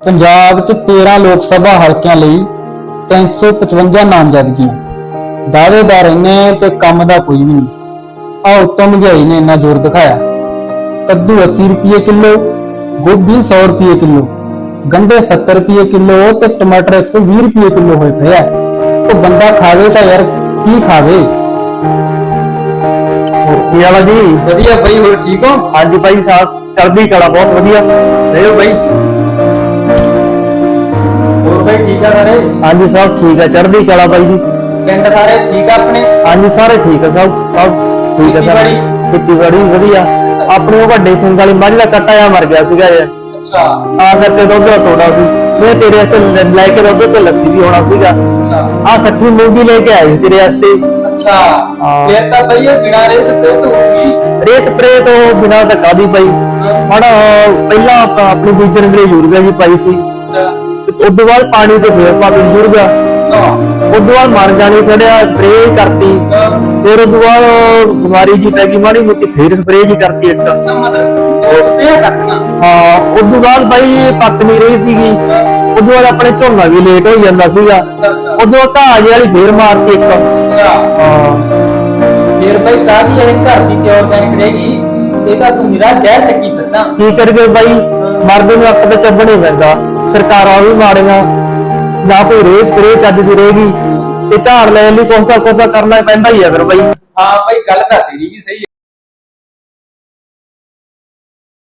ਪੰਜਾਬ 'ਚ 13 ਲੋਕ ਸਭਾ ਹਲਕਿਆਂ ਲਈ 355 ਨਾਮਜ਼ਦਗੀਆਂ। ਦਾਅਵੇਦਾਰ ਇੰਨੇ ਤੇ ਕੰਮ ਦਾ ਕੋਈ ਵੀ ਨਹੀਂ। ਆ ਉੱਤਮ ਮਹਿੰਗਾਈ ਨੇ ਇੰਨਾ ਜ਼ੋਰ ਦਿਖਾਇਆ। ਕੱਦੂ 80 ਰੁਪਏ ਕਿਲੋ ਗੋਭੀ 100 ਰੁਪਏ ਕਿਲੋ ਗੰਢੇ 70 ਰੁਪਏ ਕਿਲੋ ਤੇ ਟਮਾਟਰ 120 ਰੁਪਏ ਕਿਲੋ ਹੋਏ ਪਏ ਆ। ਉਹ ਬੰਦਾ ਖਾਵੇ ਤਾਂ ਯਾਰ ਕੀ ਖਾਵੇ? ਕੀ ਹਾਲ ਜੀ? ਵਧੀਆ ਬਈ ਹੋਰ ਠੀਕ ਹੋ? ਹਾਂਜੀ ਭਾਈ ਸਾਹਿਬ ਚੜ੍ਹਦੀ ਕਲਾ ਬਹੁਤ ਵਧੀਆ। ਬਈ। ਹੋਰ ਬਈ ਠੀਕ ਆ ਸਾਰੇ? ਹਾਂਜੀ ਸਭ ਠੀਕ ਆ। ਚੜ੍ਹਦੀ ਕਲਾ ਬਾਈ ਜੀ। ਪਿੰਡ ਸਾਰੇ ਠੀਕ ਆ ਆਪਣੇ? ਹਾਂਜੀ ਸਾਰੇ ਠੀਕ ਆ ਸਭ ਸਭ ਠੀਕ ਆ ਸਰ। ਖੇਤੀਬਾੜੀ? ਵਧੀਆ। ਆਪਣੇ ਉਹ ਵੱਡੇ ਸਿੰਘ ਵਾਲੀ ਮੱਝ ਦਾ ਕੱਟਾ ਜਾ ਮਰ ਗਿਆ ਸੀਗਾ ਯਾਰ ਅੱਛਾ। ਆ ਕਰਕੇ ਦੁੱਧ ਦਾ ਤੋੜਾ ਸੀ। ਮੈਂ ਤੇਰੇ ਵਾਸਤੇ ਲੈ- ਕੇ ਦੁੱਧ ਤੇ ਲੱਸੀ ਵੀ ਹੋਣਾ ਸੀਗਾ। ਆ ਸੱਠੀ ਮੂੰਗੀ ਲੈ ਕੇ ਆਈ ਤੇਰੇ ਵਾਸਤੇ। ਅੱਛਾ। ਫਿਰ ਤਾਂ ਬਈ ਇਹ ਬਿਨਾਂ ਰੇਸ ਤੇ ਹੋਊਗੀ ਰੇ ਸਪਰੇ ਤੋਂ ਬਿਨਾਂ ਤਾਂ ਕਾਦੀ ਪਈ ਹਣ ਪਹਿਲਾਂ ਆਪਾਂ ਆਪਣੀ ਬੀਜਣ ਵੇਲੇ ਯੂਰੀਆ ਜੀ ਪਾਈ ਸੀ। ਤੋਂ ਬਾਅਦ ਪਾਣੀ ਤੇ ਫੇਰ ਪਾ ਯੂਰੀਆ ਅੱਛਾ ਉਸ ਤੋਂ ਬਾਅਦ ਮਰ ਜਾਣੀ ਖੜਿਆ ਸਪਰੇਅ ਕਰਤੀ। ਫਿਰ ਤੋਂ ਬਾਅਦ ਬਿਮਾਰੀ ਜੀ ਪੈ ਗਈ ਮਾੜੀ ਮੋਟੀ ਫੇਰ ਸਪਰੇਅ ਜੀ ਕਰਤੀ ਇੱਕ। ਹਾਂ ਤੋਂ ਬਾਅਦ ਬਾਈ ਪੱਕ ਨਹੀਂ ਰਹੀ ਸੀਗੀ। ਤੋਂ ਬਾਅਦ ਆਪਣੇ ਝੋਨਾ ਵੀ ਲੇਟ ਹੋ ਜਾਂਦਾ ਸੀਗਾ। ਉਦੋਂ ਘਾਹ ਜਿਹੀ ਵਾਲੀ ਫੇਰ ਮਾਰਤੀ ਇੱਕ। ਹਾਂ। ਫਿਰ ਬਈ ਕਾਹਦੀ ਇਹ ਘਰ ਦੀ ਤੇ ਆਰਗੈਨਿਕ ਰਹੇਗੀ ਇਹ ਤਾਂ ਤੂੰ ਮੇਰਾ ਜ਼ਹਿਰ ਚੱਕੀ ਫਿਰਦਾ। ਕੀ ਕਰੀਏ ਬਾਈ? ਮਰਦੇ ਨੂੰ ਅੱਖ ਤੇ ਚੱਬਣੇ ਪੈਂਦਾ। ਸਰਕਾਰਾਂ ਵੀ ਮਾੜੀਆਂ। ਨਾ ਕੋਈ ਰੇਸ ਸਪਰੇਅ ਚੱਜ ਦੀ ਰਹੇਗੀ। ਤੇ ਝਾੜ ਲੈਣ ਲਈ ਕੁਛ ਤਾਂ ਕੁਛ ਤਾਂ ਕਰਨਾ ਪੈਂਦਾ ਹੀ ਆ ਫਿਰ ਬਾਈ। ਹਾਂ ਬਈ, ਗੱਲ ਤਾਂ ਤੇਰੀ ਵੀ ਸਹੀ